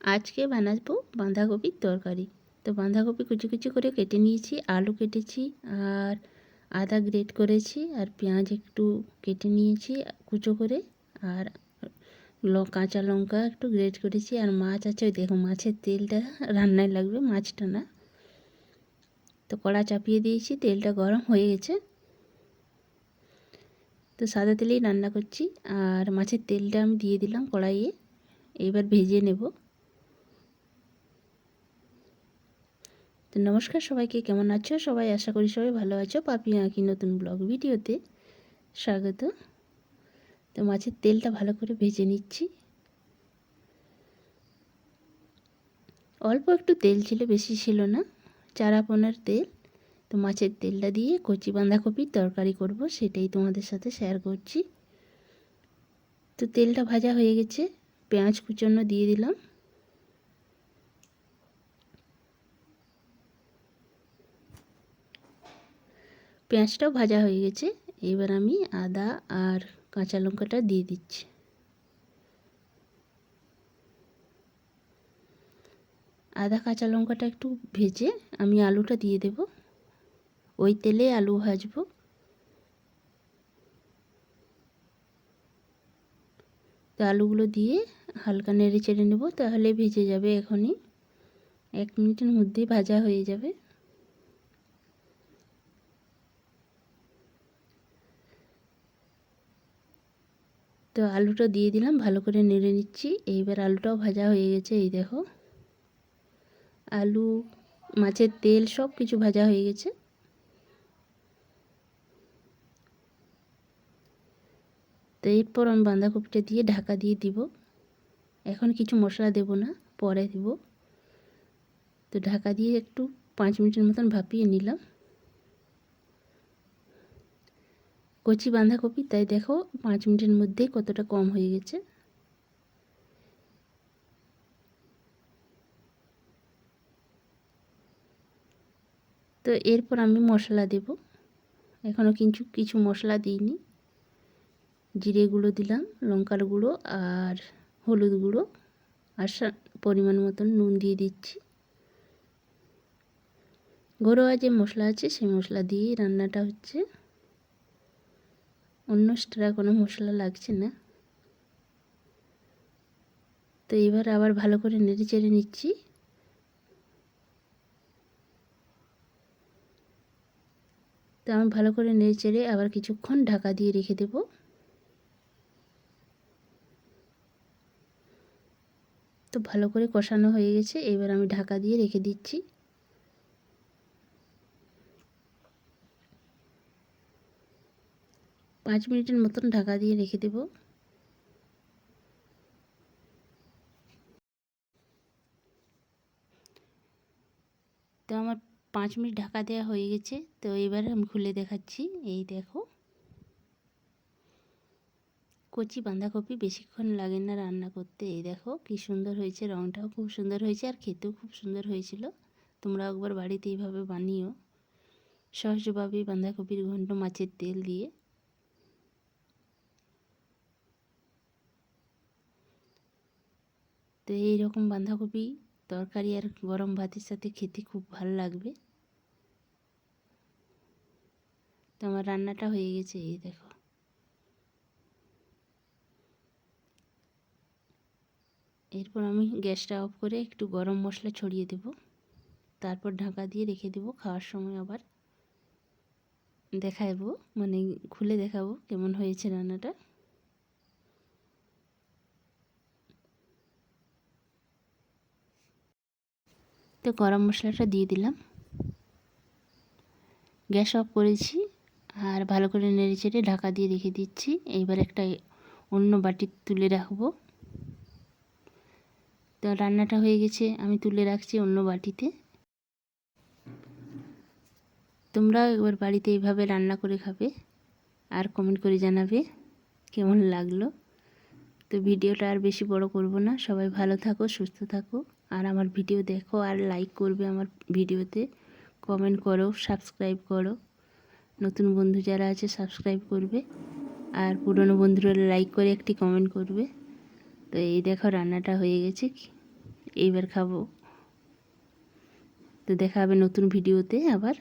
আজকে বানাবো বাঁধাকপির তরকারি। তো বাঁধাকপি কুচি কুচি করে কেটে নিয়েছি, আলু কেটেছি আর আদা গ্রেট করেছি আর পেঁয়াজ একটু কেটে নিয়েছি কুচো করে আর কাঁচা লঙ্কা একটু গ্রেট করেছি আর মাছ আছে ওই দেখো মাছের তেলটা রান্নায় লাগবে, মাছটা না। তো কড়া চাপিয়ে দিয়েছি, তেলটা গরম হয়ে গেছে। তো সাদা তেলেই রান্না করছি আর মাছের তেলটা আমি দিয়ে দিলাম কড়াইয়ে, এবার ভেজে নেব। তো নমস্কার সবাইকে, কেমন আছো? সবাই আশা করি সবাই ভালো আছো। পাপি আঁকি নতুন ব্লগ ভিডিওতে স্বাগত। তো মাছের তেলটা ভালো করে ভেজে নিচ্ছি। অল্প একটু তেল ছিল, বেশি ছিল না। চারা পোনার তেল। তো মাছের তেলটা দিয়ে কচি বাঁধাকপির তরকারি করব, সেটাই তোমাদের সাথে শেয়ার করছি। তো তেলটা ভাজা হয়ে গেছে। পেঁয়াজ কুচনো দিয়ে দিলাম। পেঁয়াজটাও ভাজা হয়ে গেছে। এবার আমি আদা আর কাঁচা লঙ্কাটা দিয়ে দিচ্ছি। আদা, কাঁচা লঙ্কাটা একটু ভেজে আমি আলুটা দিয়ে দেব। ওই তেলে আলু ভাজবো। তো আলুগুলো দিয়ে হালকা নেড়ে চেড়ে নেব, তাহলে ভেজে যাবে এখনই। এক মিনিটের মধ্যেই ভাজা হয়ে যাবে। তো আলুটা দিয়ে দিলাম, ভালো করে নেড়ে নিচ্ছি। এইবার আলুটাও ভাজা হয়ে গেছে, এই দেখো। আলু, মাছের তেল সব কিছু ভাজা হয়ে গেছে। তো এরপর আমি বাঁধাকপিটা দিয়ে ঢাকা দিয়ে দিব। এখন কিছু মশলা দেব না, পরে দেব। তো ঢাকা দিয়ে একটু পাঁচ মিনিটের মতন ভাপিয়ে নিলাম। কচি বাঁধাকপি, তাই দেখো পাঁচ মিনিটের মধ্যেই কতটা কম হয়ে গেছে। তো এরপর আমি মশলা দেব। এখনও কিছু কিছু মশলা দিইনি। জিরে গুঁড়ো দিলাম, লঙ্কার গুঁড়ো আর হলুদ গুঁড়ো আর পরিমাণ মতন নুন দিয়ে দিচ্ছি। ঘরোয়া যে মশলা আছে, সেই মশলা দিয়েই রান্নাটা হচ্ছে। অন্য এক্সট্রা কোনো মশলা লাগছে না। তো এবার আবার ভালো করে নেড়ে চেড়ে নিচ্ছি। তো আমি ভালো করে নেড়ে চেড়ে আবার কিছুক্ষণ ঢাকা দিয়ে রেখে দেব। তো ভালো করে কষানো হয়ে গেছে এবার আমি ঢাকা দিয়ে রেখে দিচ্ছি। পাঁচ মিনিটের মতন ঢাকা দিয়ে রেখে দেব। তো আমার পাঁচ মিনিট ঢাকা দেওয়া হয়ে গেছে। তো এবার আমি খুলে দেখাচ্ছি। এই দেখো। কচি বাঁধাকপি বেশিক্ষণ লাগে না রান্না করতে। এই দেখো, কি সুন্দর হয়েছে। রঙটাও খুব সুন্দর হয়েছে আর খেতেও খুব সুন্দর হয়েছিল। তোমরা একবার বাড়িতে এইভাবে বানিও। সহজভাবে বাঁধাকপির ঘন্ট মাছের তেল দিয়ে। তো এইরকম বাঁধাকপি তরকারি আর গরম ভাতের সাথে খেতে খুব ভালো লাগবে। তো আমার রান্নাটা হয়ে গেছে, এই দেখো। এরপর আমি গ্যাসটা অফ করে একটু গরম মশলা ছড়িয়ে দেব। তারপর ঢাকা দিয়ে রেখে দেব খাওয়ার সময় আবার। দেখাবো মানে খুলে দেখাবো কেমন হয়েছে রান্নাটা। তো গরম মশলাটা দিয়ে দিলাম। গ্যাস অফ করেছি আর ভালো করে নেড়ে চেড়ে ঢাকা দিয়ে রেখে দিচ্ছি। এইবার একটা অন্য বাটি তুলে রাখব। তো রান্নাটা হয়ে গেছে, আমি তুলে রাখছি অন্য বাটিতে। তোমরা একবার বাড়িতে এইভাবে রান্না করে খাবে আর কমেন্ট করে জানাবে কেমন লাগল। তো ভিডিওটা আর বেশি বড় করব না। সবাই ভালো থাকো, সুস্থ থাকো। আর আমার ভিডিও দেখো আর লাইক করবে আমার ভিডিওতে কমেন্ট করো সাবস্ক্রাইব করো। নতুন বন্ধু যারা আছে সাবস্ক্রাইব করবে। আর পুরনো বন্ধুরা লাইক করে একটি কমেন্ট করবে। তো এই দেখো রান্নাটা হয়ে গেছে। এইবার খাব। তো দেখা হবে নতুন ভিডিওতে আবার।